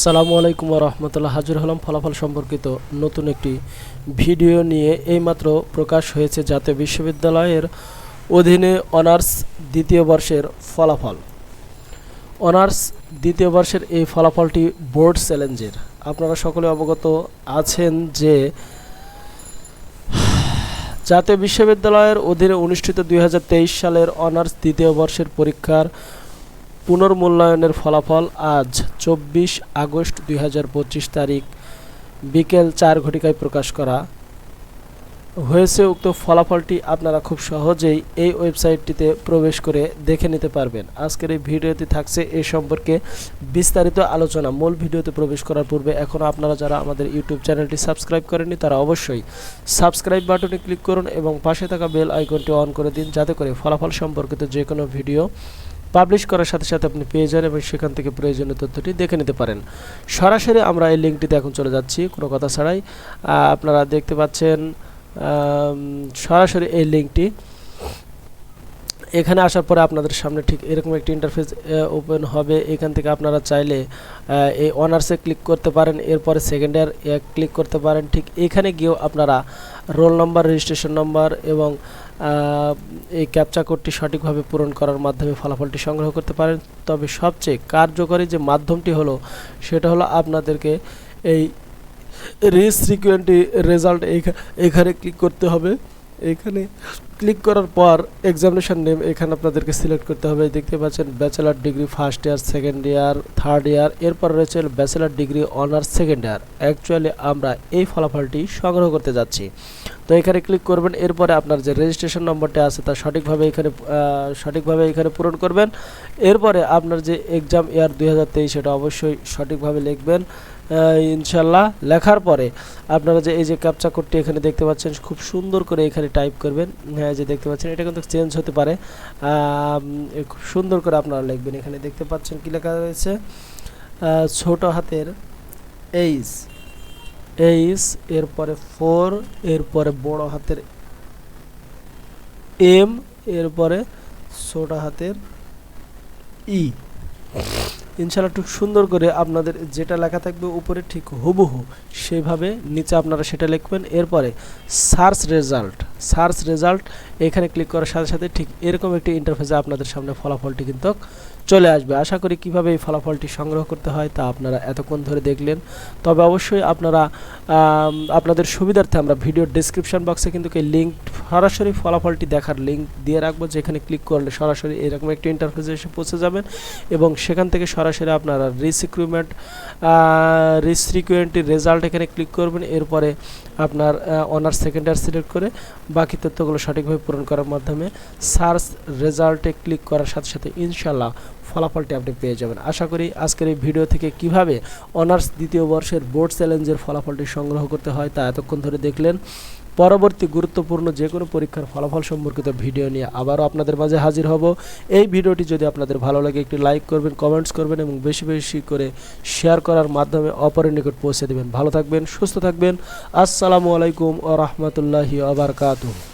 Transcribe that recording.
সালামু আলাইকুম রহমতুল্লাহ। হাজির হলাম ফলাফল সম্পর্কিত নতুন একটি ভিডিও নিয়ে। এইমাত্র প্রকাশ হয়েছে জাতীয় বিশ্ববিদ্যালয়ের অধীনে অনার্স দ্বিতীয় বর্ষের ফলাফল। অনার্স দ্বিতীয় বর্ষের এই ফলাফলটি বোর্ড চ্যালেঞ্জের। আপনারা সকলে অবগত আছেন যে জাতীয় বিশ্ববিদ্যালয়ের অধীনে অনুষ্ঠিত দুই হাজার তেইশ সালের অনার্স দ্বিতীয় বর্ষের পরীক্ষার পুনর্মূল্যায়নের ফলাফল আজ চব্বিশ আগস্ট দুই হাজার পঁচিশ তারিখ বিকেল চার ঘটিকায় প্রকাশ করা হয়েছে। উক্ত ফলাফলটি আপনারা খুব সহজেই এই ওয়েবসাইটটিতে প্রবেশ করে দেখে নিতে পারবেন। আজকের এই ভিডিওতে থাকছে এ সম্পর্কে বিস্তারিত আলোচনা। মূল ভিডিওতে প্রবেশ করার পূর্বে এখনও আপনারা যারা আমাদের ইউটিউব চ্যানেলটি সাবস্ক্রাইব করেননি, তারা অবশ্যই সাবস্ক্রাইব বাটনে ক্লিক করুন এবং পাশে থাকা বেল আইকনটি অন করে দিন, যাতে করে ফলাফল সম্পর্কিত যে কোনো ভিডিও পাবলিশ করার সাথে সাথে আপনি পেয়ে যান এবং সেখান থেকে প্রয়োজনীয় তথ্যটি দেখে নিতে পারেন। সরাসরি আমরা এই লিঙ্কটিতে এখন চলে যাচ্ছি, কোনো কথা ছাড়াই। আপনারা দেখতে পাচ্ছেন সরাসরি এই লিঙ্কটি। এখানে আসার পরে আপনাদের সামনে ঠিক এরকম একটি ইন্টারফেস ওপেন হবে। এখান থেকে আপনারা চাইলে এই অনার্সে ক্লিক করতে পারেন। এরপরে সেকেন্ড ইয়ার ক্লিক করতে পারেন। ঠিক এখানে গিয়েও আপনারা রোল নম্বর রেজিস্ট্রেশন নম্বর এবং এই ক্যাপচা কোডটি সঠিকভাবে পূরণ করার মাধ্যমে ফলাফলটি সংগ্রহ করতে পারেন। তবে সবচেয়ে কার্যকরী যে মাধ্যমটি হলো, সেটা হলো আপনাদেরকে এই রিস সিকুয়েন্টি রেজাল্ট এখানে ক্লিক করতে হবে। এখানে ক্লিক করার পর এক্সামিনেশন নেম এখানে আপনাদেরকে সিলেক্ট করতে হবে। দেখতে পাচ্ছেন bachelor degree first year second year third year এরপর রয়েছে bachelor degree honours second year actually আমরা এই ফলাফলটি সংগ্রহ করতে যাচ্ছি। তো এখানে ক্লিক করবেন, এরপরে আপনার যে রেজিস্ট্রেশন নম্বরটা আছে তা সঠিকভাবে এখানে সঠিকভাবে এখানে পূরণ করবেন। এরপরে আপনার যে এক্সাম ইয়ার দুই সেটা অবশ্যই সঠিকভাবে লিখবেন। ইনশাল্লাহ লেখার পরে আপনারা যে এই যে ক্যাপচা কোডটি এখানে দেখতে পাচ্ছেন, খুব সুন্দর করে এখানে টাইপ করবেন। হ্যাঁ যে দেখতে পাচ্ছেন, এটা কিন্তু চেঞ্জ হতে পারে। খুব সুন্দর করে আপনারা লিখবেন। এখানে দেখতে পাচ্ছেন কি লেখা রয়েছে? ছোট হাতের এইস এইচ এরপরে ফোর এরপরে বড় হাতের এম এরপরে ছোট হাতের ই ইনশাল্লাহ একটু সুন্দর করে আপনাদের যেটা লেখা থাকবে উপরে ঠিক হুবহু সেইভাবে নিচে আপনারা সেটা লিখবেন। এরপরে সার্চ রেজাল্ট সার্চ রেজাল্ট এখানে ক্লিক করার সাথে সাথে ঠিক এরকম একটি ইন্টারফেসে আপনাদের সামনে ফলাফলটি কিন্তু চলে আসবে। আশা করি কীভাবে এই ফলাফলটি সংগ্রহ করতে হয় তা আপনারা এতক্ষণ ধরে দেখলেন। তবে অবশ্যই আপনারা আপনাদের সুবিধার্থে আমরা ভিডিওর ডিসক্রিপশন বক্সে কিন্তু এই লিঙ্ক সরাসরি ফলাফলটি দেখার লিঙ্ক দিয়ে রাখব। যেখানে ক্লিক করলে সরাসরি এরকম একটি ইন্টারফেসে এসে পৌঁছে যাবেন এবং সেখান থেকে সরাসরি আপনারা রিসিক্রুটমেন্ট রিসিকুয়েন্টের রেজাল্ট এখানে ক্লিক করবেন। এরপরে আপনার অনার্স সেকেন্ড ইয়ার সিলেক্ট করে বাকি তথ্যগুলো সঠিকভাবে পূরণ করার মাধ্যমে সার্চ রেজাল্টে ক্লিক করার সাথে সাথে ইনশাল্লাহ ফলাফলটি আপনি পেয়ে যাবেন। আশা করি আজকের এই ভিডিও থেকে কীভাবে অনার্স দ্বিতীয় বর্ষের বোর্ড চ্যালেঞ্জের ফলাফলটি সংগ্রহ করতে হয় তা এতক্ষণ ধরে দেখলেন। পরবর্তী গুরুত্বপূর্ণ যে কোনো পরীক্ষার ফলাফল সম্পর্কিত ভিডিও নিয়ে আবারও আপনাদের মাঝে হাজির হব। এই ভিডিওটি যদি আপনাদের ভালো লাগে, একটি লাইক করবেন কমেন্টস করবেন এবং বেশি বেশি করে শেয়ার করার মাধ্যমে অপরের নিকট পৌঁছে দেবেন। ভালো থাকবেন, সুস্থ থাকবেন। আসসালামু আলাইকুম ও রহমতুল্লাহি আবরকাতুহ